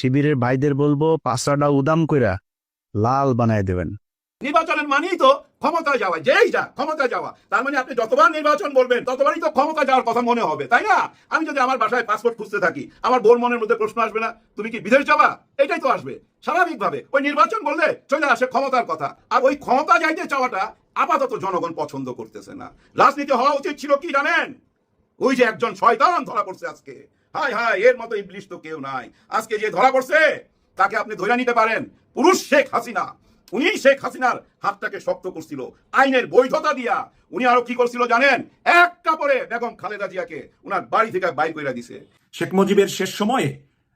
শিবিরের ভাইদের বলব পাঁচটা উদাম কইরা লাল বানায় দেবেন। নির্বাচনের মানেই তো ক্ষমতা যাওয়া, যেই যা ক্ষমতা যাওয়া। তার মানে আপনি যতবার নির্বাচন বলবেন, ততবারই তো ক্ষমতা যাওয়ার কথা মনে হবে, তাই না? আমি যদি আমার বাসায় পাসপোর্ট খুঁজতে থাকি, আমার বোর মনের মধ্যে প্রশ্ন আসবে না, তুমি কি বিদেশ যাবা? এটাই তো আসবে। স্বাভাবিকভাবে, ওই নির্বাচন বললে চলে আসে ক্ষমতার কথা। আর ওই ক্ষমতা যাইতে চাওয়াটা আপাতত জনগণ পছন্দ করতেছে না। রাজনীতি হওয়া উচিত ছিল কি জানেন? ওই যে একজন শয়তান ধরা পড়ছে আজকে। হাই হাই এর মতো ইবলিশ তো কেউ নাই। আজকে যে ধরা পড়ছে, তাকে আপনি ধরে নিতে পারেন। পুরুষ শেখ হাসিনা, উনি শেখ হাসিনার হাতটাকে শক্ত করছিল, আইনের বৈধতা দিয়া। উনি আরও কি করছিল জানেন? একটা পরে বেগম খালেদা জিয়াকে উনার বাড়ি থেকে বাইর করে দিছে। শেখ মুজিবের শেষ সময়ে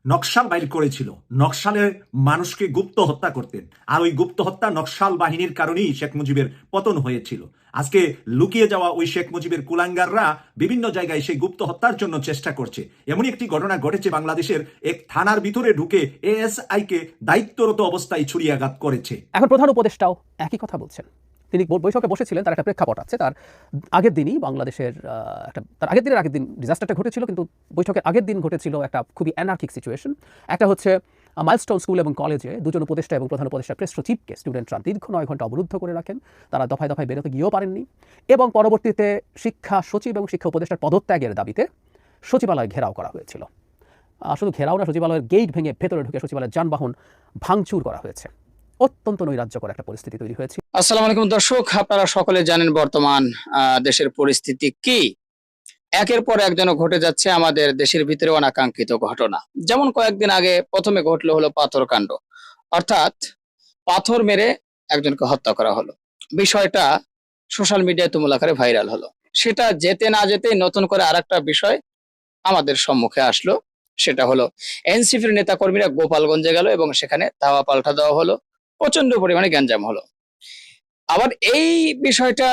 নকশাল বাইর করেছিল। নকশালে মানুষকে গুপ্ত হত্যা করতেন। আর ওই গুপ্ত হত্যা নকশাল বাহিনীর কারণেই শেখ মুজিবের পতন হয়েছিল। আজকে লুকিয়ে যাওয়া ওই শেখ মুজিবের কুলাঙ্গাররা বিভিন্ন জায়গায় সেই গুপ্ত হত্যার জন্য চেষ্টা করছে। এমনই একটি ঘটনা ঘটেছে বাংলাদেশের এক থানার ভিতরে ঢুকে এএসআই কে দায়িত্বরত অবস্থায় ছুরিয়াঘাত করেছে। এখন প্রধান উপদেষ্টাও একই কথা বলছেন। তিনি ব- বৈঠকে বসেছিলেন, তার একটা প্রেক্ষাপট আছে, তার আগের দিনই বাংলাদেশের একটা, তার আগের দিনের আগের দিন ডিজাস্টারটা ঘটেছিল, কিন্তু বৈঠকের আগের দিন ঘটেছিল একটা খুবই অ্যানার্কিক সিচুয়েশন একটা হচ্ছে মাইলস্টোন স্কুল এবং কলেজে দুজন উপদেষ্টা এবং প্রধান উপদেষ্টা প্রেস সচিবকে স্টুডেন্টরা দীর্ঘ নয় ঘণ্টা অবরুদ্ধ করে রাখেন। তারা দফায় দফায় বেরোতে গিয়েও পারেননি। এবং পরবর্তীতে শিক্ষা সচিব এবং শিক্ষা উপদেষ্টার পদত্যাগের দাবিতে সচিবালয় ঘেরাও করা হয়েছিল। শুধু ঘেরাও না, সচিবালয়ের গেট ভেঙে ভেতরে ঢুকে সচিবালয়ের যানবাহন ভাঙচুর করা হয়েছে। অত্যন্ত নৈরাজ্যকর একটা পরিস্থিতি তৈরি হয়েছে। আসসালামু আলাইকুম দর্শক, আপনারা সকলে জানেন বর্তমান দেশের পরিস্থিতি কি? একের পর এক যেন ঘটে যাচ্ছে আমাদের দেশের ভিতরে অনাকাঙ্ক্ষিত ঘটনা। যেমন কয়েকদিন আগে প্রথমে ঘটলো হলো পাথর কাণ্ড অর্থাৎ পাথর মেরে একজনকে হত্যা করা হলো। বিষয়টা সোশ্যাল মিডিয়ায় তুমুল আকারে ভাইরাল হলো। সেটা যেতে না যেতেই নতুন করে আরেকটা বিষয় আমাদের সম্মুখে আসলো। সেটা হলো এনসিপির নেতাকর্মীরা গোপালগঞ্জে গেল এবং সেখানে ধাওয়া পাল্টা দেওয়া হলো। প্রচণ্ড পরিমাণে গ্যাঞ্জাম হলো। আবার এই বিষয়টা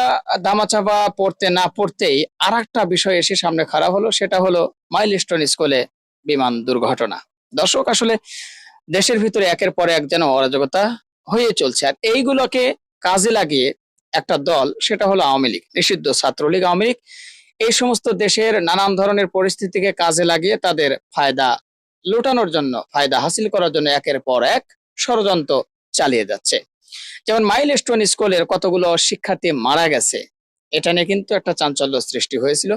দামাচাপা পড়তে না পড়তেই আর একটা বিষয় এসে সামনে খারাপ হলো, সেটা হলো মাইলস্টোন স্কুলে বিমান দুর্ঘটনা। দর্শক, আসলে দেশের ভিতরে একের পর এক যেন অরাজকতা হয়ে চলছে। আর এইগুলোকে কাজে লাগিয়ে একটা দল, সেটা হলো আওয়ামী লীগ, নিষিদ্ধ ছাত্রলীগ আওয়ামী লীগ, এই সমস্ত দেশের নানান ধরনের পরিস্থিতিকে কাজে লাগিয়ে তাদের ফায়দা লুটানোর জন্য, ফায়দা হাসিল করার জন্য একের পর এক ষড়যন্ত্র চালিয়ে যাচ্ছে। যেমন মাইলস্টোন স্কুলের কতগুলো শিক্ষার্থী মারা গেছে, এটা নিয়ে কিন্তু একটা চাঞ্চল্য সৃষ্টি হয়েছিল।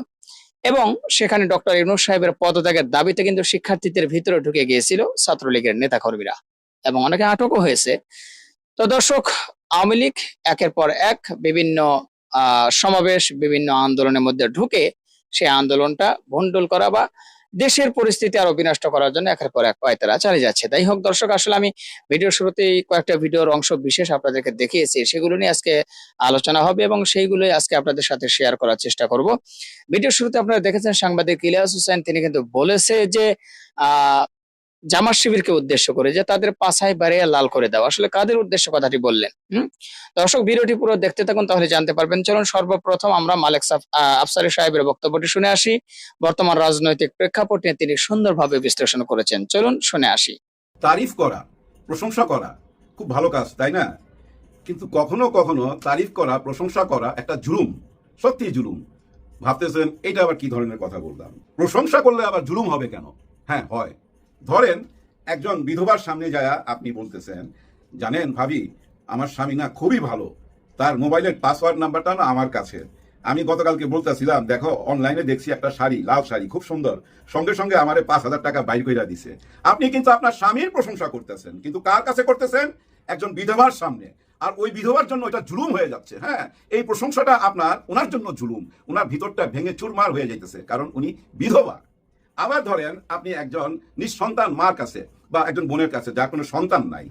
এবং সেখানে ডক্টর ইউনুস সাহেবের পদত্যাগের দাবিতে কিন্তু শিক্ষার্থীদের ভিতরে ঢুকে গিয়েছিল ছাত্রলীগের নেতাকর্মীরা এবং অনেকে আটকও হয়েছে। তো দর্শক, আওয়ামী লীগ একের পর এক বিভিন্ন সমাবেশ, বিভিন্ন আন্দোলনের মধ্যে ঢুকে সেই আন্দোলনটা ভণ্ডুল করা বা দেশের পরিস্থিতি আরও বিনষ্ট করার জন্য একের পর এক পায়তারা চালিয়ে যাচ্ছে। তাই হোক, দর্শক, আসলে আমি ভিডিওর শুরুতেই কয়েকটা ভিডিওর অংশ বিশেষ আপনাদেরকে দেখিয়েছি। সেগুলো নিয়ে আজকে আলোচনা হবে এবং সেইগুলোই আজকে আপনাদের সাথে শেয়ার করার চেষ্টা করব। ভিডিওর শুরুতে আপনারা দেখেছেন সাংবাদিক ইলিয়াস হোসেন, তিনি কিন্তু বলেছে যে, আহ জামাত শিবিরকে উদ্দেশ্য করে যে তাদের পাছায় বাড়িয়ে লাল করে দেওয়া আসলে কাদের উদ্দেশ্য কথাটি বললেন? হুম? দর্শক, ভিডিওটি পুরো দেখতে থাকুন, তাহলে জানতে পারবেন। চলুন সর্বপ্রথম আমরা মালিক আফসারি সাহেবের বক্তব্যটি শুনে আসি। বর্তমান রাজনৈতিক প্রেক্ষাপট নিয়ে তিনি সুন্দরভাবে বিশ্লেষণ করেছেন। চলুন শুনে আসি। তারিফ করা, প্রশংসা করা, খুব ভালো কাজ, তাই না? কিন্তু কখনো কখনো তারিফ করা, প্রশংসা করা একটা জুলুম সত্যি জুলুম। ভাবতেছেন এটা আবার কি ধরনের কথা বললাম? প্রশংসা করলে আবার জুলুম হবে কেন? হ্যাঁ হয়। ধরেন, একজন বিধবার সামনে যায়, আপনি বলতেছেন, জানেন ভাবি, আমার স্বামী না খুবই ভালো। তার মোবাইলের পাসওয়ার্ড নাম্বারটা না আমার কাছে। আমি গতকালকে বলতেছিলাম, দেখো অনলাইনে দেখছি একটা শাড়ি, লাল শাড়ি, খুব সুন্দর। সঙ্গে সঙ্গে আমার পাঁচ হাজার টাকা বাইর কইরা দিছে। আপনি কিন্তু আপনার স্বামীর প্রশংসা করতেছেন। কিন্তু কার কাছে করতেছেন? একজন বিধবার সামনে। আর ওই বিধবার জন্য এটা জুলুম হয়ে যাচ্ছে হ্যাঁ? এই প্রশংসাটা আপনার, ওনার জন্য জুলুম। ওনার ভিতরটা ভেঙে চুরমার হয়ে যাইতেছে, কারণ উনি বিধবা। আবার ধরেন আপনি একজন নিঃসন্তান মার কাছে বা একজন বোনের কাছে, যার কোনো সন্তান নাই,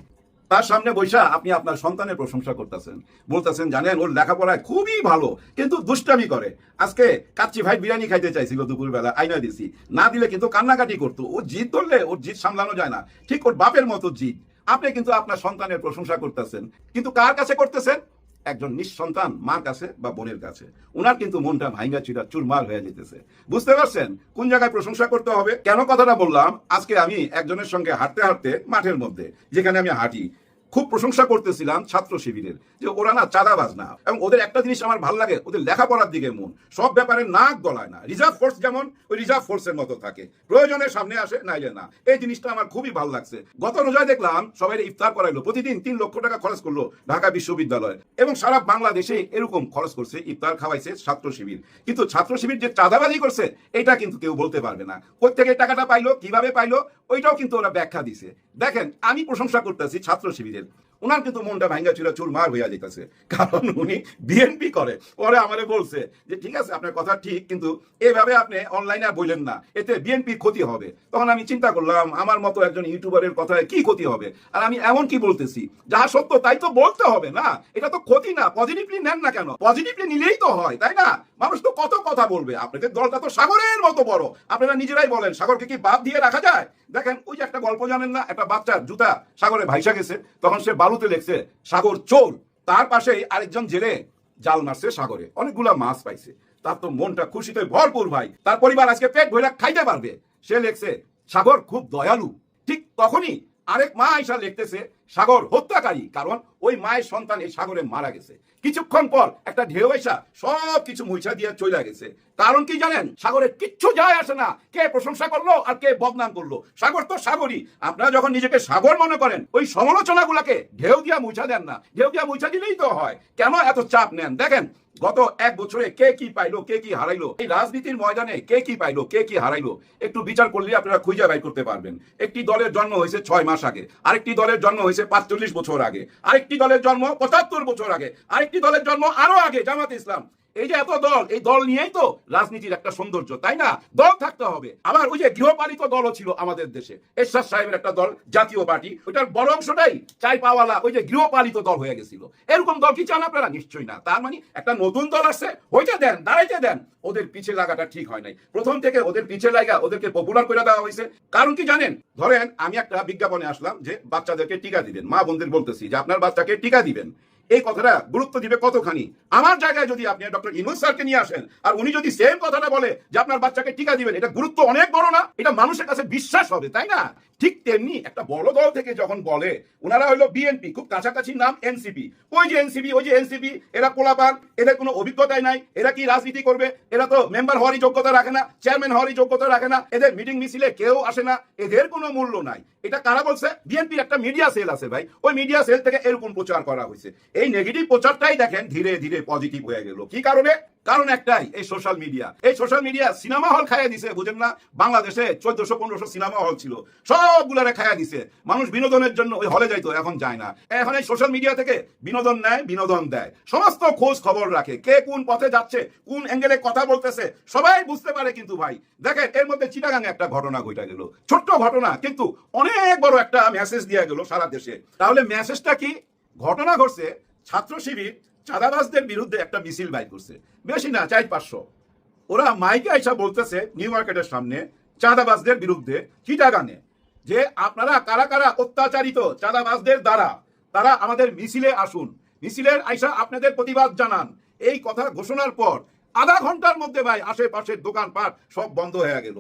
তার সামনে বৈশা আপনি আপনার সন্তানের প্রশংসা করতেছেন। বলতেছেন, জানেন, ওর লেখাপড়ায় খুবই ভালো, কিন্তু দুষ্টামি করে। আজকে কাচ্চি ভাই বিরিয়ানি খাইতে চাইছিল দুপুরবেলা, আইনা দিছি। না দিলে কিন্তু কান্নাকাটি করতো। ও জিদ ধরলে ওর জিদ সামলানো যায় না। ঠিক ওর বাপের মতো জিদ। আপনি কিন্তু আপনার সন্তানের প্রশংসা করতেছেন। কিন্তু কার কাছে করতেছেন? একজন নিঃসন্তান মার কাছে বা বোনের কাছে। উনার কিন্তু মনটা ভাইঙ্গা চিরা চুরমার হয়ে যেতেছে। বুঝতে পারছেন? কোন জায়গায় প্রশংসা করতে হবে? কেন কথাটা বললাম? আজকে আমি একজনের সঙ্গে হাঁটতে হাঁটতে মাঠের মধ্যে, যেখানে আমি হাঁটি। খুব প্রশংসা করতেছিলাম ছাত্র শিবিরের যে ওরা না চাঁদাবাজ না। এবং ওদের একটা জিনিস আমার ভালো লাগে, ওদের লেখাপড়ার দিকে মন। সব ব্যাপারে নাক গলায় না। রিজার্ভ ফোর্স যেমন, ওই রিজার্ভ ফোর্সের মতো থাকে। প্রয়োজনের সামনে আসে, নাইলে না। এই জিনিসটা আমার খুবই ভালো লাগছে। গত রোজায় দেখলাম সবাই ইফতার করাইলো। প্রতিদিন তিন লক্ষ টাকা খরচ করল ঢাকা বিশ্ববিদ্যালয়। এবং সারা বাংলাদেশে এরকম খরচ করছে, ইফতার খাওয়াইছে ছাত্র শিবির। কিন্তু ছাত্র শিবির যে চাঁদাবাজি করছে, এটা কিন্তু কেউ বলতে পারবে না। কোথেকে টাকাটা পাইলো, কীভাবে পাইলো, ওইটাও কিন্তু ওরা ব্যাখ্যা দিছে। দেখেন, আমি প্রশংসা করতেছি ছাত্র শিবিরের ওনার কিন্তু মনটা ভাঙ্গা চুরা চুরমার হইয়া যেতেছে কারণ উনি বিএনপি করে। পরে আমারে বলছে যে, ঠিক আছে, আপনার কথা ঠিক, কিন্তু এভাবে আপনি অনলাইনে বললেন না। এতে বিএনপির ক্ষতি হবে। তখন আমি চিন্তা করলাম, আমার মতো একজন ইউটিউবারের কথায় কি ক্ষতি হবে? আর আমি এমন কি বলতেছি? যা সত্য, তাই তো বলতে হবে না? এটা তো ক্ষতি না পজিটিভলি নেন না কেন? পজিটিভলি নিলেই তো হয়, তাই না? মানুষ তো কত কথা বলবে। আপনাদের দলটা তো সাগরের মতো বড়। আপনারা নিজেরাই বলেন, সাগরকে কি বাদ দিয়ে রাখা যায়? দেখেন, ওই যে একটা গল্প জানেন না, একটা বাচ্চার জুতা সাগরে ভাইসা গেছে। তখন সে বালুতে লেখছে, সাগর চোর। তার পাশেই আরেকজন জেলে জাল মারছে সাগরে। অনেকগুলা মাছ পাইছে। তার তো মনটা খুশিতে ভরপুর, ভাই। তার পরিবার আজকে পেট ভরে খাইতে পারবে। সে লেখছে, সাগর খুব দয়ালু। ঠিক তখনই আরেক মা আইসা লিখতেছে সাগর হত্যাকারী, কারণ ওই মায়ের সন্তান এই সাগরে মারা গেছে। কিছুক্ষণ পর একটা ঢেউ এসা সব কিছু মুইছা দিয়ে চলে গেছে। কারণ কি জানেন? সাগরে কিচ্ছু যায় আসে না। কে প্রশংসা করল আর কে বদনাম করল? সাগর তো সাগরই। আপনারা যখন নিজেকে সাগর মনে করেন, ওই সমালোচনা সমালোচনাগুলোকে ঢেউ দিয়া মুছা দেন না। ঢেউ দিয়া মুছা দিলেই তো হয়। কেন এত চাপ নেন? দেখেন গত এক বছরে কে কি পাইলো, কে কি হারাইলো? এই রাজনীতির ময়দানে কে কি পাইলো, কে কি হারাইলো? একটু বিচার করলে আপনারা খুঁজে বাই করতে পারবেন। একটি দলের জন্ম হয়েছে ছয় মাস আগে, আরেকটি দলের জন্ম হয়েছে পাঁচচল্লিশ বছর আগে, আরেকটি দলের জন্ম পঁচাত্তর বছর আগে, আরেকটি দলের জন্ম আরও আগে, জামাত ইসলাম। এই যে এত দল, এই দল নিয়েই তো রাজনীতির একটা সৌন্দর্য, তাই না? দল থাকতে হবে। আবার ওই যে গৃহপালিত দলও ছিল আমাদের দেশে, এরশাদ সাহেবের একটা দল, জাতীয় পার্টি, ওইটার বড় অংশটাই চাই পাওয়ালা ওই যে গৃহপালিত দল হয়ে গেছিল। এরকম দল কি চান আপনারা? নিশ্চয়ই না। তার মানে একটা নতুন দল আসছে, ওইটা দেন, দাঁড়াইতে দেন। ওদের পিছে লাগাটা ঠিক হয় নাই। প্রথম থেকে ওদের পিছে লাগা ওদেরকে পপুলার করে দেওয়া হয়েছে। কারণ কি জানেন? ধরেন আমি একটা বিজ্ঞাপনে আসলাম যে বাচ্চাদেরকে টিকা দিবেন। মা বোনদের বলতেছি যে আপনার বাচ্চাকে টিকা দিবেন। এই কথাটা গুরুত্ব দিবে কতখানি? আমার জায়গায় যদি আপনি ডক্টর ইনুস স্যারকে নিয়ে আসেন, আর উনি যদি সেম কথাটা বলে যে আপনার বাচ্চাকে টিকা দিবেন, এটা গুরুত্ব অনেক বড় না? এটা মানুষের কাছে বিশ্বাস হবে, তাই না? ঠিক তেমনি একটা বড় দল থেকে যখন বলে ওনারা হলো বিএনপি খুব কাছাকাছি নাম এনসিপি ওই যে এনসিপি ওই যে এনসিপি এরা কোলাপান এদের কোনো অভিজ্ঞতাই নাই, এরা কি রাজনীতি করবে? এরা তো মেম্বার হওয়ারই যোগ্যতা রাখে না চেয়ারম্যান হওয়ারই যোগ্যতা রাখে না, এদের মিটিং মিছিলে কেউ আসে না, এদের কোনো মূল্য নাই। এটা কারা বলছে? বিএনপির একটা মিডিয়া সেল আছে ভাই। ওই মিডিয়া সেল থেকে এরকম প্রচার করা হয়েছে। এই নেগেটিভ প্রচারটাই দেখেন ধীরে ধীরে পজিটিভ হয়ে গেল। কি কারণে? কারণ একটাই, এই সোশ্যাল মিডিয়া এই সোশ্যাল মিডিয়া সিনেমা হল খাইয়া দিছে, বুঝেন না? বাংলাদেশে চোদ্দশো, পনেরোশো সিনেমা হল ছিল। সবগুলারে খাইয়া দিছে। মানুষ বিনোদনের জন্য ওই হলে যাইতো, এখন যায় না। এখন এই সোশ্যাল মিডিয়া থেকে বিনোদন নেয়, বিনোদন দেয়। সমস্ত খোঁজ খবর রাখে, কে কোন পথে যাচ্ছে, কোন অ্যাঙ্গেলে কথা বলতেছে, সবাই বুঝতে পারে কিন্তু ভাই। দেখেন, এর মধ্যে চিটাগাঙে একটা ঘটনা ঘটা গেল। ছোট্ট ঘটনা, কিন্তু অনেক বড় একটা মেসেজ দিয়ে গেল সারা দেশে। তাহলে মেসেজটা কি? ঘটনা ঘটছে, ছাত্র শিবির চাঁদাবাজদের বিরুদ্ধে একটা মিছিল বাইর করছে। বেশি না, চাই পাঁচশো। ওরা মাইকে আইসা বলতেছে নিউ মার্কেটের সামনে, চাঁদাবাজদের বিরুদ্ধে চিটাগানে, যে আপনারা কারা কারা অত্যাচারিত চাঁদাবাজদের দ্বারা, তারা আমাদের মিছিলে আসুন। মিছিলের আইসা আপনাদের প্রতিবাদ জানান। এই কথা ঘোষণার পর আধা ঘণ্টার মধ্যে ভাই, আশেপাশের দোকানপাট সব বন্ধ হয়ে গেল।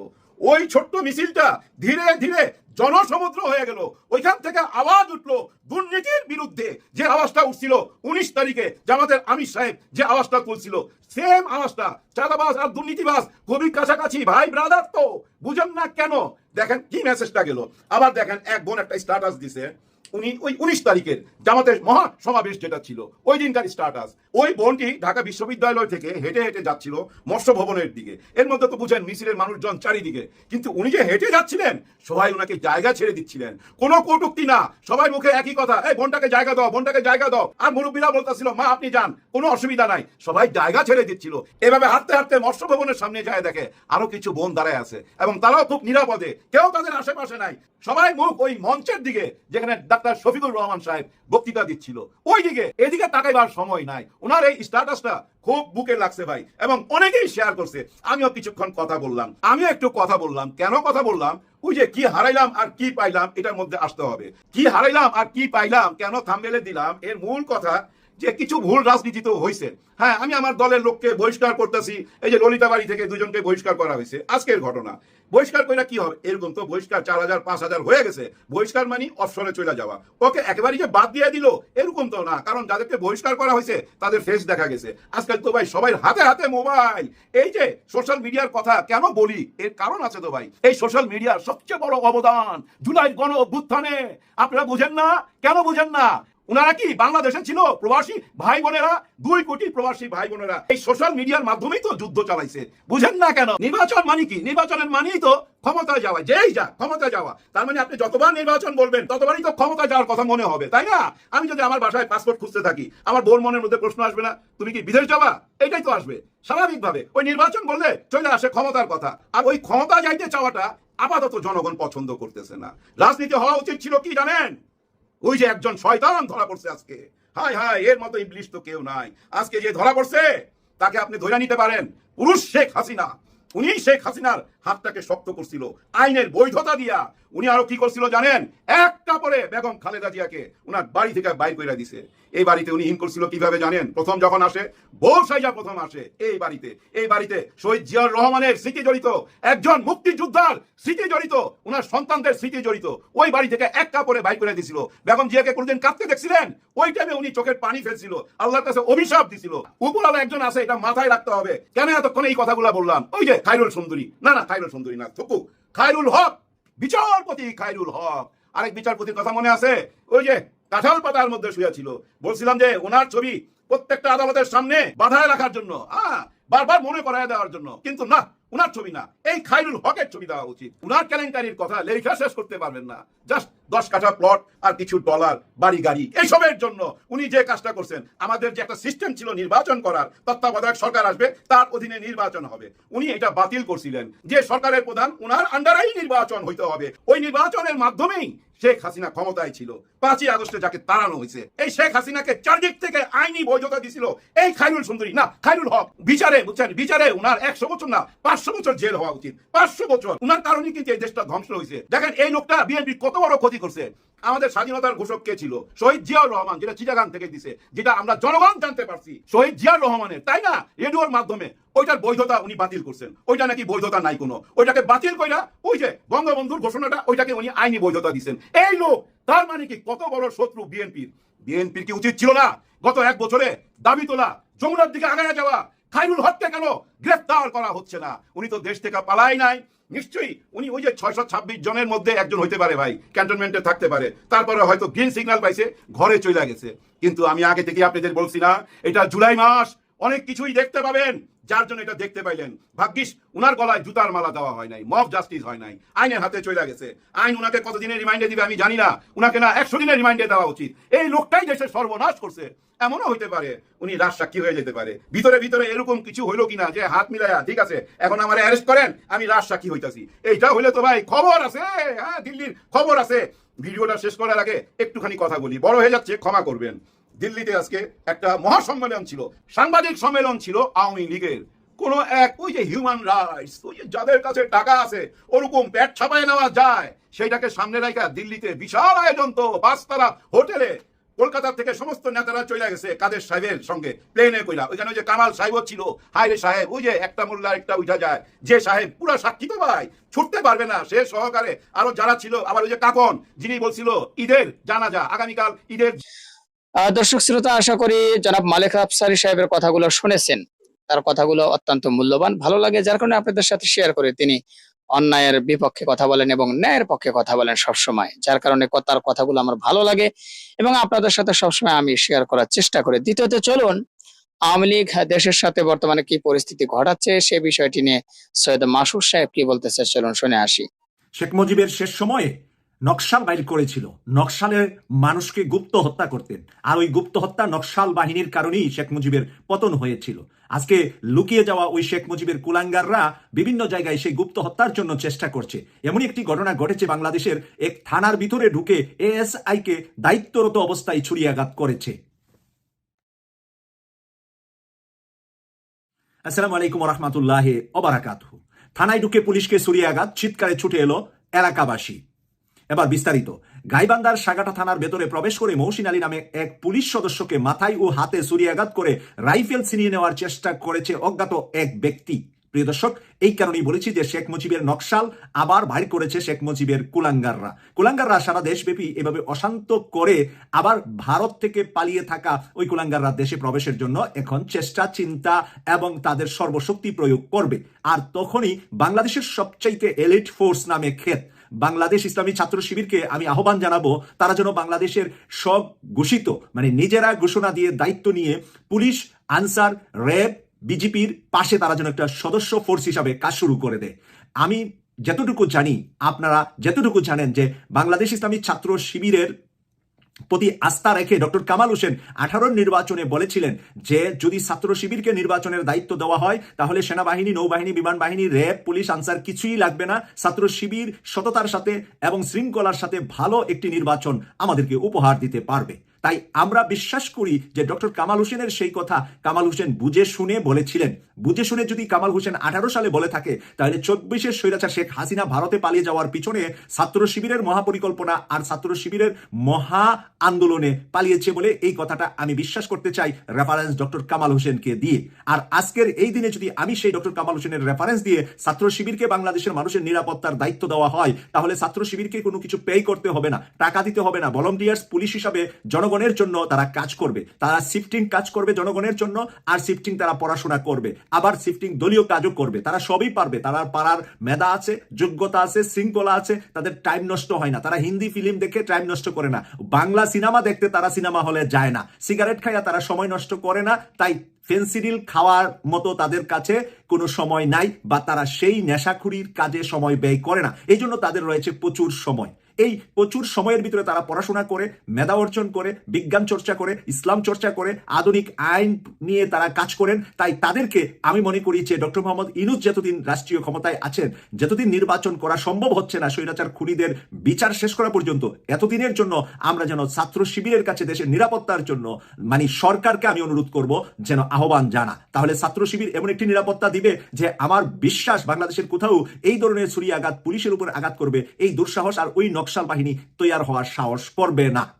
ওই ছোট্ট মিছিলটা ধীরে ধীরে জনসমুদ্র হয়ে গেল। ওইখান থেকে আওয়াজ উঠল দুর্নীতির বিরুদ্ধে। যে আওয়াজটা উঠছিল উনিশ তারিখে, জামাতের আমির সাহেব যে আওয়াজটা তুলছিল সেম আওয়াজটা। চাঁদাবাস আর দুর্নীতিবাস খুবই কাছাকাছি, ভাই ব্রাদার তো, বুঝেন না কেন? দেখেন কি মেসেজটা গেল। আবার দেখেন এক বোন একটা স্ট্যাটাস দিছে ওই উনিশ তারিখের জামাতের মহা সমাবেশ যেটা ছিল, ওই দিনকার স্টার্টাস ওই বোনটি ঢাকা বিশ্ববিদ্যালয় থেকে হেঁটে হেঁটে যাচ্ছিল মৎস্য ভবনের দিকে। এর মধ্যে তো বুঝেন মিছিলের মানুষজন চারিদিকে। কিন্তু উনি যে হেঁটে যাচ্ছিলেন, সবাই ওনাকে জায়গা ছেড়ে দিচ্ছিলেন। কোনো কটুক্তি না, সবাই মুখে একই কথা, এই বোনটাকে জায়গা দাও, বোনটাকে জায়গা দাও। আর মুরব্বীরা বলতেছিল, মা, আপনি যান, কোনো অসুবিধা নাই। সবাই জায়গা ছেড়ে দিচ্ছিল। এভাবে হাঁটতে হাঁটতে মৎস্য ভবনের সামনে যায়, দেখে আরও কিছু বোন দাঁড়ায় আছে। এবং তারাও খুব নিরাপদে, কেউ তাদের আশেপাশে নাই। সবাই মুখ ওই মঞ্চের দিকে, যেখানে ডাক্তার শফিকুর রহমান সাহেব বক্তৃতা দিচ্ছিল। ওই দিকে এদিকে তাকাইবার সময় নাই। ওনার এই স্ট্যাটাসটা খুব বুকে লাগছে ভাই, এবং অনেকেই শেয়ার করছে। আমিও কিছুক্ষণ কথা বললাম। আমিও একটু কথা বললাম। কেন কথা বললাম? ওই যে কি হারাইলাম আর কি পাইলাম, এটার মধ্যে আসতে হবে। কি হারাইলাম আর কি পাইলাম, কেন থামবেলে দিলাম, এর মূল কথা যে কিছু ভুল রাজনীতি তো হয়েছে হ্যাঁ আমি আমার দলের লোককে বহিষ্কার করতেছি, এই যে ললিতা বাড়ি থেকে দুজনকে বহিষ্কার করা হয়েছে। আজকের ঘটনা। বহিষ্কার করে কি হবে? এরকম তো বহিষ্কার চার হাজার, পাঁচ হাজার হয়ে গেছে। বহিষ্কার মানে অপসরে চলে যাওয়া। ওকে একেবারে যে বাদ দিয়ে দিল, এরকম তো না। কারণ যাদেরকে বহিষ্কার করা হয়েছে, তাদের ফেস দেখা গেছে। আজকাল তো ভাই সবাই হাতে হাতে মোবাইল এই যে সোশ্যাল মিডিয়ার কথা কেন বলি? এর কারণ আছে তো ভাই। এই সোশ্যাল মিডিয়ার সবচেয়ে বড় অবদান জুলাই গণ অভ্যুত্থানে আপনারা বুঝেন না? কেন বুঝেন না? ওনারা কি বাংলাদেশে ছিল প্রবাসী ভাই বোনেরা দুই কোটি প্রবাসী ভাই বোনেরা এই সোশ্যাল মিডিয়ার মাধ্যমেই তো যুদ্ধ চালাইছে। বুঝেন না কেন? নির্বাচন মানে কি? নির্বাচনের মানেই তো ক্ষমতায় যাওয়া। যেই যা ক্ষমতায় যাওয়া। তার মানে আপনি যতবার নির্বাচন বলবেন, ততবারই তো ক্ষমতায় যাওয়ার কথা মনে হবে, তাই না? আমি যদি আমার বাসায় পাসপোর্ট খুঁজতে থাকি, আমার বোর মনের মধ্যে প্রশ্ন আসবে না, তুমি কি বিদেশ যাবা? এটাই তো আসবে। স্বাভাবিকভাবে, ওই নির্বাচন বললে চলে আসে ক্ষমতার কথা। আর ওই ক্ষমতা যাইতে চাওয়াটা আপাতত জনগণ পছন্দ করতেছে না। রাজনীতি হওয়া উচিত ছিল কি জানেন? ওই যে একজন শয়তান ধরা পড়ছে আজকে। হাই হাই এর মতো ইংলিশ তো কেউ নাই। আজকে যে ধরা পড়ছে, তাকে আপনি ধরে নিতে পারেন। পুরুষ শেখ হাসিনা, উনি শেখ হাসিনার হাতটাকে শক্ত করছিল। আইনের বৈধতা দিয়া উনি আরও কি করছিল জানেন? একটা পরে বেগম খালেদা জিয়াকে উনার বাড়ি থেকে বাইর করে দিছে। এই বাড়িতে উনি হিম করছিল কীভাবে জানেন? প্রথম যখন আসে বউ সাইজা প্রথম আসে এই বাড়িতে। এই বাড়িতে শহীদ জিয়াউর রহমানের স্মৃতি জড়িত, একজন মুক্তিযোদ্ধার স্মৃতি জড়িত, উনার সন্তানদের স্মৃতি জড়িত। ওই বাড়ি থেকে এক কাপড়ে বাইর করে দিছিল। বেগম জিয়াকে কোনদিন কাঁদতে দেখছিলেন? ওই টাইমে উনি চোখের পানি ফেলছিল, আল্লাহর কাছে অভিশাপ দিছিল। উপরালা একজন আছে, এটা মাথায় রাখতে হবে। কেন এতক্ষণ এই কথাগুলো বললাম? ওই যে খাইরুল সুন্দরী। না না খাইরুল সুন্দরী না, থকু। খাইরুল হক, বিচারপতি খাইরুল হক। আরেক বিচারপতির কথা মনে আছে? ওই যে কাঁঠাল পাতার মধ্যে শুয়ে ছিল। বলছিলাম যে ওনার ছবি প্রত্যেকটা আদালতের সামনে বাধায় রাখার জন্য। বারবার মনে করায় দেওয়ার জন্য। কিন্তু না উনার ছবি না। এই খাইরুল হকের ছবি দেওয়া উচিত। উনার কেলেঙ্কারির কথা লেখা শেষ করতে পারবেন না। জাস্ট দশ কাঠা প্লট আর কিছু ডলার বাড়ি, গাড়ি। এইসবের জন্য উনি যে কাজটা করছেন, আমাদের যে একটা সিস্টেম ছিল নির্বাচন করার, তত্ত্বাবধায়ক সরকার আসবে, তার অধীনে নির্বাচন হবে। উনি এটা বাতিল করছিলেন যে সরকারের প্রধান, উনার আন্ডারেই নির্বাচন হইতে হবে। ওই নির্বাচনের মাধ্যমেই শেখ হাসিনা ক্ষমতায় ছিল। পাঁচই আগস্টে যাকে তাড়ানো হয়েছে, এই শেখ হাসিনাকে চারদিক থেকে আইনি বৈধতা দিছিল। এই খাইরুল সুন্দরী, না খাইরুল হক, বিচারে, বুঝছেন? বিচারে উনার একশো বছর না, পাঁচশো বছর জেল হওয়া উচিত। পাঁচশো বছর। উনার কারণে কিন্তু এই দেশটা ধ্বংস হয়েছে। দেখেন, এই লোকটা বিএনপি কত বড় ক্ষতি করছে। আমাদের স্বাধীনতার ঘোষক কে ছিল? শহীদ জিয়াউর রহমান, যেটা চিটাগাং থেকে দিছে, যেটা আমরা জনগণ জানতে পারছি। শহীদ জিয়াউর রহমানের, তাই না? রেডিওর মাধ্যমে। ওইটার বৈধতা উনি বাতিল করছেন। ওইটা নাকি বৈধতা নাই কোনো। ওইটাকে বাতিল কইরা ওই যে বঙ্গবন্ধুর ঘোষণাটা, ওইটাকে উনি আইনি বৈধতা দিচ্ছেন এই লোক, তার মানে কি কত বড় শত্রু বিএনপির? বিএনপির কি উচিত ছিল না? গত এক বছরে দাবি তোলা, যমুনার দিকে আগায় যাওয়া খাইরুল হককে কেন গ্রেফতার করা হচ্ছে না? উনি তো দেশ থেকে পালাই নাই। নিশ্চয়ই উনি ওই যে ছয়শো ছাব্বিশ জনের মধ্যে একজন হইতে পারে ভাই ক্যান্টনমেন্টে থাকতে পারে। তারপরে হয়তো গ্রিন সিগন্যাল পাইছে, ঘরে চলে গেছে। কিন্তু আমি আগে থেকে আপনাদের বলছি না, এটা জুলাই মাস অনেক কিছুই দেখতে পাবেন। যার জন্য এটা দেখতে পাইলেন। ভাগ্যিস, উনার গলায় জুতার মালা দেওয়া হয় নাই মব জাস্টিস হয় নাই। আইনের হাতে চলে গেছে। আইন উনাকে কতদিনের রিমাইন্ডে দিবে আমি জানি না। উনাকে না একশো দিনের রিমাইন্ডে দেওয়া উচিত। এই লোকটাই দেশের সর্বনাশ করছে। এমনও হইতে পারে উনি রাজ সাক্ষী হয়ে যেতে পারে। ভিতরে ভিতরে এরকম কিছু হইল কিনা যে হাত মিলাইয়া, ঠিক আছে, এখন আমার অ্যারেস্ট করেন, আমি রাজ সাক্ষী হইতাছি। এইটা হইলে তো ভাই খবর আছে। হ্যাঁ দিল্লির খবর আছে। ভিডিওটা শেষ করার আগে একটুখানি কথা বলি। বড় হয়ে যাচ্ছে, ক্ষমা করবেন। দিল্লিতে আজকে একটা মহাসম্মেলন ছিল, সাংবাদিক সম্মেলন ছিল আওয়ামী লীগের। কোন এক ওই যে হিউম্যান রাইটস ওই যে যাদের কাছে টাকা আছে, ওরকম পেট ছাপায় নেওয়া যায়, সেইটাকে সামনে রাখা দিল্লিতে বিশাল আয়োজন তো পাঁচতারা হোটেলে। কলকাতা থেকে সমস্ত নেতারা চলে গেছে কাদের সাহেবের সঙ্গে প্লেনে কইলা ওইখানে ওই যে কামাল সাহেবও ছিল। হাই রে সাহেব, ওই যে একটা মোল্লা একটা উঠা যায়। যে সাহেব পুরা সাক্ষী তো ভাই, ছুটতে পারবে না, সে সহকারে আরও যারা ছিল, আবার ওই যে কাকন, যিনি বলছিল, ঈদের জানাজা, আগামীকাল ঈদের দর্শক শ্রোতা, আশা করি জনাব মালিক আফসারি সাহেবের কথাগুলো শুনেছেন। তার কথাগুলো অত্যন্ত মূল্যবান। ভালো লাগে যার কারণে আপনাদের সাথে শেয়ার করে তিনি অন্যায়ের বিপক্ষে কথা বলেন এবং ন্যায়ের পক্ষে কথা বলেন সবসময়। যার কারণে তার কথাগুলো আমার ভালো লাগে এবং আপনাদের সাথে সবসময় আমি শেয়ার করার চেষ্টা করি। দ্বিতীয়ত চলুন, আওয়ামী লীগ দেশের সাথে বর্তমানে কি পরিস্থিতি ঘটাচ্ছে সে বিষয়টি নিয়ে সৈয়দ মাসুদ সাহেব কি বলতেছে চলুন শুনে আসি। শেখ মুজিবের শেষ সময়ে নকশাল বাইর করেছিল। নকশালের মানুষকে গুপ্ত হত্যা করতেন। আর ওই গুপ্ত হত্যা নকশাল বাহিনীর কারণেই শেখ মুজিবের পতন হয়েছিল। আজকে লুকিয়ে যাওয়া ওই শেখ মুজিবের কুলাঙ্গাররা বিভিন্ন জায়গায় সেই গুপ্ত হত্যার জন্য চেষ্টা করছে। এমনই একটি ঘটনা ঘটেছে বাংলাদেশের এক থানার ভিতরে ঢুকে এএসআই কে দায়িত্বরত অবস্থায় ছুরিয়াঘাত করেছে। আসসালামু আলাইকুম রহমতুল্লাহ ওবারাকাতহু থানায় ঢুকে পুলিশকে ছুরিয়াঘাত চিৎকারে ছুটে এলো এলাকাবাসী। এবার বিস্তারিত। গাইবান্দার সাগাটা থানার ভেতরে প্রবেশ করে মৌসিন আলী নামে এক পুলিশ সদস্যকে মাথায় ও হাতে ছুরিয়াঘাত করে রাইফেল ছিনিয়ে নেওয়ার চেষ্টা করেছে অজ্ঞাত এক ব্যক্তি। প্রিয় দর্শক, এই কারণেই বলেছি যে শেখ মুজিবের নকশাল আবার বাইর করেছে শেখ মুজিবের কুলাঙ্গাররা। কুলাঙ্গাররা সারা দেশব্যাপী এভাবে অশান্ত করে আবার ভারত থেকে পালিয়ে থাকা ওই কুলাঙ্গাররা দেশে প্রবেশের জন্য এখন চেষ্টা, চিন্তা এবং তাদের সর্বশক্তি প্রয়োগ করবে। আর তখনই বাংলাদেশের সবচাইতে এলিট ফোর্স নামে ক্ষেত বাংলাদেশ ইসলামী ছাত্র শিবিরকে আমি আহ্বান জানাব, তারা যেন বাংলাদেশের সব ঘোষিত মানে নিজেরা ঘোষণা দিয়ে দায়িত্ব নিয়ে পুলিশ, আনসার, র্যাব, বিজেপির পাশে তারা যেন একটা সদস্য ফোর্স হিসাবে কাজ শুরু করে দেয়। আমি যতটুকু জানি, আপনারা যতটুকু জানেন যে বাংলাদেশ ইসলামী ছাত্র শিবিরের প্রতি আস্থা রেখে ডক্টর কামাল হোসেন আঠারোর নির্বাচনে বলেছিলেন যে, যদি ছাত্র শিবিরকে নির্বাচনের দায়িত্ব দেওয়া হয়, তাহলে সেনাবাহিনী, নৌবাহিনী, বিমান বাহিনী, র্যাব, পুলিশ আনসার কিছুই লাগবে না। ছাত্র শিবির সততার সাথে এবং শৃঙ্খলার সাথে ভালো একটি নির্বাচন আমাদেরকে উপহার দিতে পারবে। তাই আমরা বিশ্বাস করি যে ডক্টর কামাল হোসেনের সেই কথা কামাল হোসেন বুঝে শুনে বলেছিলেন। বুঝে শুনে যদি কামাল হোসেন আঠারো সালে বলে থাকে, তাহলে চব্বিশের স্বৈরাচার শেখ হাসিনা ভারতে পালিয়ে যাওয়ার পিছনে ছাত্র শিবিরের মহাপরিকল্পনা আর ছাত্র শিবিরের মহা আন্দোলনে পালিয়েছে বলে এই কথাটা আমি বিশ্বাস করতে চাই রেফারেন্স ডক্টর কামাল হোসেনকে দিয়ে। আর আজকের এই দিনে যদি আমি সেই ডক্টর কামাল হোসেনের রেফারেন্স দিয়ে ছাত্র শিবিরকে বাংলাদেশের মানুষের নিরাপত্তার দায়িত্ব দেওয়া হয়, তাহলে ছাত্র শিবিরকে কোনো কিছু পে করতে হবে না, টাকা দিতে হবে না। ভলন্টিয়ার্স পুলিশ হিসাবে জনগণের জন্য তারা কাজ করবে। তারা শিফটিং কাজ করবে জনগণের জন্য, আর শিফটিং তারা পড়াশোনা করবে। আবার শিফটিং দলীয় কাজও করবে। তারা সবই পারবে। তারা পাড়ার মেধা আছে, যোগ্যতা আছে, শৃঙ্খলা আছে, তাদের টাইম নষ্ট হয় না। তারা হিন্দি ফিল্ম দেখে টাইম নষ্ট করে না। বাংলা সিনেমা দেখতে তারা সিনেমা হলে যায় না। সিগারেট খাইয়া তারা সময় নষ্ট করে না। তাই ফেন্সিডিল খাওয়ার মতো তাদের কাছে কোনো সময় নাই, বা তারা সেই নেশাখুরির কাজে সময় ব্যয় করে না। এই জন্য তাদের রয়েছে প্রচুর সময়। এই প্রচুর সময়ের ভিতরে তারা পড়াশোনা করে, মেধা অর্জন করে, বিজ্ঞান চর্চা করে, ইসলাম চর্চা করে, আধুনিক আইন নিয়ে তারা কাজ করেন। তাই তাদেরকে আমি মনে করি যে ডক্টর মোহাম্মদ ইনুস যতদিন রাষ্ট্রীয় ক্ষমতায় আছেন, যতদিন নির্বাচন করা সম্ভব হচ্ছে না, স্বৈরাচার খুনিদের বিচার শেষ করা পর্যন্ত, এতদিনের জন্য আমরা যেন ছাত্র শিবিরের কাছে দেশের নিরাপত্তার জন্য মানে সরকারকে আমি অনুরোধ করব যেন আহ্বান জানা। তাহলে ছাত্র শিবির এমন একটি নিরাপত্তা দিবে যে আমার বিশ্বাস বাংলাদেশের কোথাও এই ধরনের ছুরি আঘাত পুলিশের উপর আঘাত করবে, এই দুঃসাহস আর ওই নকশাল বাহিনী তৈয়ার হওয়ার সাহস করবে না।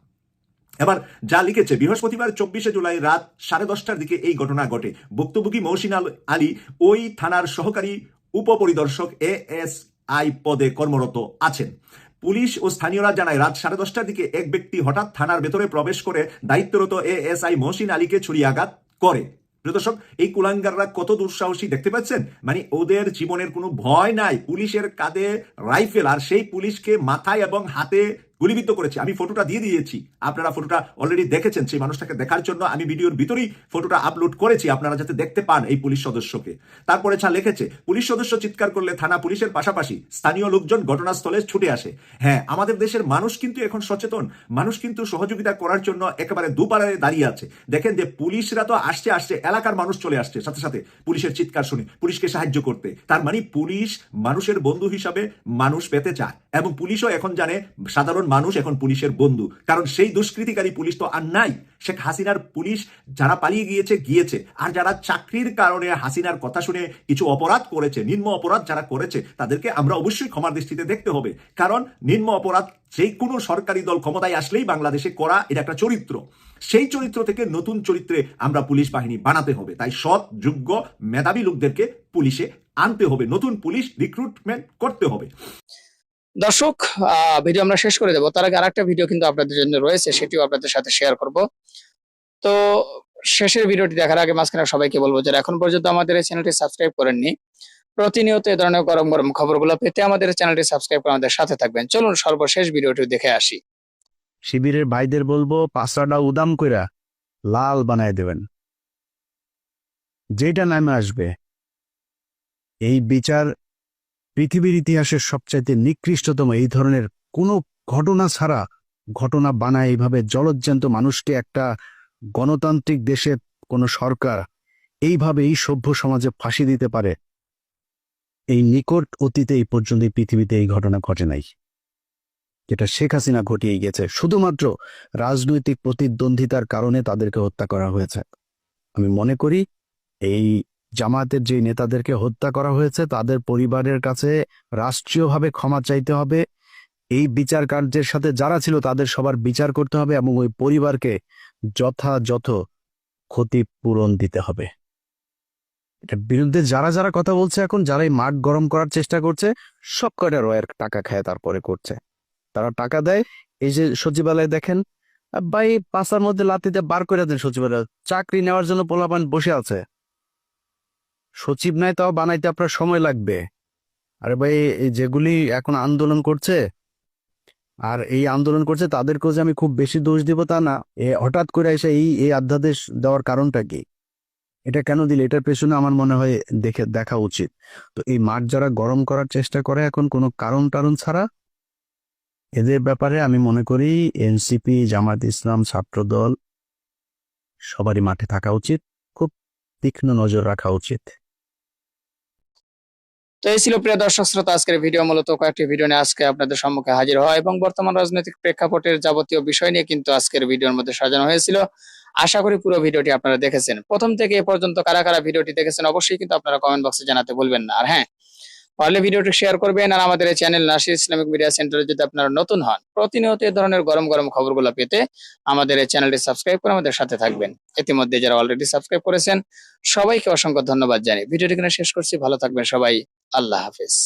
এবার যা লিখেছে, বৃহস্পতিবার চব্বিশে জুলাই রাত সাড়ে দশটার দিকে এই ঘটনা ঘটে। ভুক্তভোগী মৌসিন আল- ওই থানার সহকারী উপপরিদর্শক এ এস আই পদে কর্মরত আছেন। পুলিশ ও স্থানীয়রা জানায়, রাত সাড়ে দশটার দিকে এক ব্যক্তি হঠাৎ থানার ভেতরে প্রবেশ করে দায়িত্বরত এ এস আই মহসিন আলীকে ছুরি আঘাত করে। দর্শক, এই কুলাঙ্গাররা কত দুঃসাহসী দেখতে পাচ্ছেন? মানে ওদের জীবনের কোনো ভয় নাই। পুলিশের কাঁধে রাইফেল, আর সেই পুলিশকে মাথায় এবং হাতে গুলিবিদ্ধ করেছে, আমি ফটোটা দিয়ে দিয়েছি। আপনারা ফটোটা অলরেডি দেখেছেন, সেই মানুষটাকে দেখার জন্য আমি ভিডিওর ভিতরেই ফটোটা আপলোড করেছি, আপনারা যাতে দেখতে পান এই পুলিশ সদস্যকে। তারপরে যা লিখেছে, পুলিশ সদস্য চিৎকার করলে থানা পুলিশের পাশাপাশি স্থানীয় লোকজন ঘটনাস্থলে ছুটে আসে। হ্যাঁ আমাদের দেশের মানুষ কিন্তু এখন সচেতন, মানুষ কিন্তু সহযোগিতা করার জন্য একেবারে দুপারে দাঁড়িয়ে আছে। দেখেন যে পুলিশরা তো আসছে আসছে, এলাকার মানুষ চলে আসছে, সাথে সাথে পুলিশের চিৎকার শুনে, পুলিশকে সাহায্য করতে। তার মানে পুলিশ মানুষের বন্ধু হিসাবে মানুষ পেতে চায়, এবং পুলিশও এখন জানে সাধারণ মানুষ এখন পুলিশের বন্ধু। কারণ সেই দুষ্কৃতিকারী পুলিশ তো আর নাই। শেখ হাসিনার পুলিশ যারা পালিয়ে গিয়েছে গিয়েছে। আর যারা চাকরির কারণে হাসিনার কথা শুনে কিছু অপরাধ করেছে, নিম্ন অপরাধ যারা করেছে, তাদেরকে আমরা অবশ্যই ক্ষমার দৃষ্টিতে দেখতে হবে। কারণ নিম্ন অপরাধ যে কোনো সরকারি দল ক্ষমতায় আসলেই বাংলাদেশে করা এটা একটা চরিত্র। সেই চরিত্র থেকে নতুন চরিত্রে আমরা পুলিশ বাহিনী বানাতে হবে। তাই সৎ, যোগ্য, মেধাবী লোকদেরকে পুলিশে আনতে হবে। নতুন পুলিশ রিক্রুটমেন্ট করতে হবে। দর্শক ভিডিও আমরা শেষ করে দেবো। তার আগে আরেকটা ভিডিও কিন্তু আপনাদের জন্য রয়েছে, সেটিও আপনাদের সাথে শেয়ার করব। তো শেষের ভিডিওটি দেখার আগে মাঝখানে সবাইকে বলব যারা এখন পর্যন্ত আমাদের এই চ্যানেলটি সাবস্ক্রাইব করেননি, প্রতিনিয়ত এ ধরনের গরম গরম খবরগুলো পেতে আমাদের চ্যানেলটি সাবস্ক্রাইব করে আমাদের সাথে থাকবেন। চলুন সর্বশেষ ভিডিওটি দেখে আসি। শিবিরের ভাইদের বলব পাঁচটা উদাম কইরা লাল বানায় দেবেন। যেটা নামে আসবে, এই বিচার পৃথিবীর ইতিহাসের সবচাইতে নিকৃষ্টতম এই ধরনের কোনো ঘটনা ছাড়া ঘটনা বানায় এইভাবে জলজ্জান্ত মানুষকে একটা গণতান্ত্রিক দেশের কোনো সরকার এইভাবে এই সভ্য সমাজে ফাঁসি দিতে পারে। এই নিকট অতীতে এই পর্যন্ত পৃথিবীতে এই ঘটনা ঘটে নাই। যেটা শেখ হাসিনা ঘটিয়ে গেছে। শুধুমাত্র রাজনৈতিক প্রতিদ্বন্দ্বিতার কারণে তাদেরকে হত্যা করা হয়েছে। আমি মনে করি এই জামায়াতের যে নেতাদেরকে হত্যা করা হয়েছে, তাদের পরিবারের কাছে রাষ্ট্রীয়ভাবে ক্ষমা চাইতে হবে। এই বিচার কার্যের সাথে যারা ছিল, তাদের সবার বিচার করতে হবে এবং ওই পরিবারকে যথাযথ ক্ষতিপূরণ দিতে হবে। এটার বিরুদ্ধে যারা যারা কথা বলছে এখন যারা এই মাঠ গরম করার চেষ্টা করছে, সব কয়টা রয়ের টাকা খায় তারপরে করছে। তারা টাকা দেয়। এই যে সচিবালয় দেখেন ভাই পাঁচার মধ্যে লাতিতে বার করে দেন সচিবালয়। চাকরি নেওয়ার জন্য পোলাপান বসে আছে। সচিব নাই, তাও বানাইতে আপনার সময় লাগবে। আরে ভাই যেগুলি এখন আন্দোলন করছে, আর এই আন্দোলন করছে, তাদেরকেও যে আমি খুব বেশি দোষ দিব তা না। এ হঠাৎ করে এসে এই এই অধ্যাদেশ দেওয়ার কারণটা কি? এটা কেন দিলে? এটার পেছনে আমার মনে হয় দেখে, দেখা উচিত। তো এই মাঠ যারা গরম করার চেষ্টা করে এখন, কোনো কারণ টারণ ছাড়া, এদের ব্যাপারে আমি মনে করি এনসিপি জামাত ইসলাম, ছাত্রদল, সবারই মাঠে থাকা উচিত। খুব তীক্ষ্ণ নজর রাখা উচিত। তো এই ছিল প্রিয় দর্শক শ্রোতা, আজকের ভিডিও মূলত কয়েকটি ভিডিও নিয়ে আজকে আপনাদের সম্মুখে হাজির হয় এবং বর্তমান রাজনৈতিক প্রেক্ষাপটের যাবতীয় বিষয় নিয়ে কিন্তু আজকের ভিডিওর মধ্যে সাজানো হয়েছিল। আশা করি পুরো ভিডিওটি আপনারা দেখেছেন। প্রথম থেকে এ পর্যন্ত কারা কারা ভিডিওটি দেখেছেন অবশ্যই কিন্তু আপনারা কমেন্ট বক্সে জানাতে ভুলবেন না। আর হ্যাঁ পারলে ভিডিওটি শেয়ার করবেন আর আমাদের এই চ্যানেল নাসির ইসলামিক মিডিয়া সেন্টারে যদি আপনারা নতুন হন, প্রতিনিয়ত এই ধরনের গরম গরম খবরগুলো পেতে আমাদের এই চ্যানেলটি সাবস্ক্রাইব করে আমাদের সাথে থাকবেন। ইতিমধ্যে যারা অলরেডি সাবস্ক্রাইব করেছেন, সবাইকে অসংখ্য ধন্যবাদ জানাই ভিডিওটি এখানে শেষ করছি। ভালো থাকবেন সবাই। আল্লাহ হাফেজ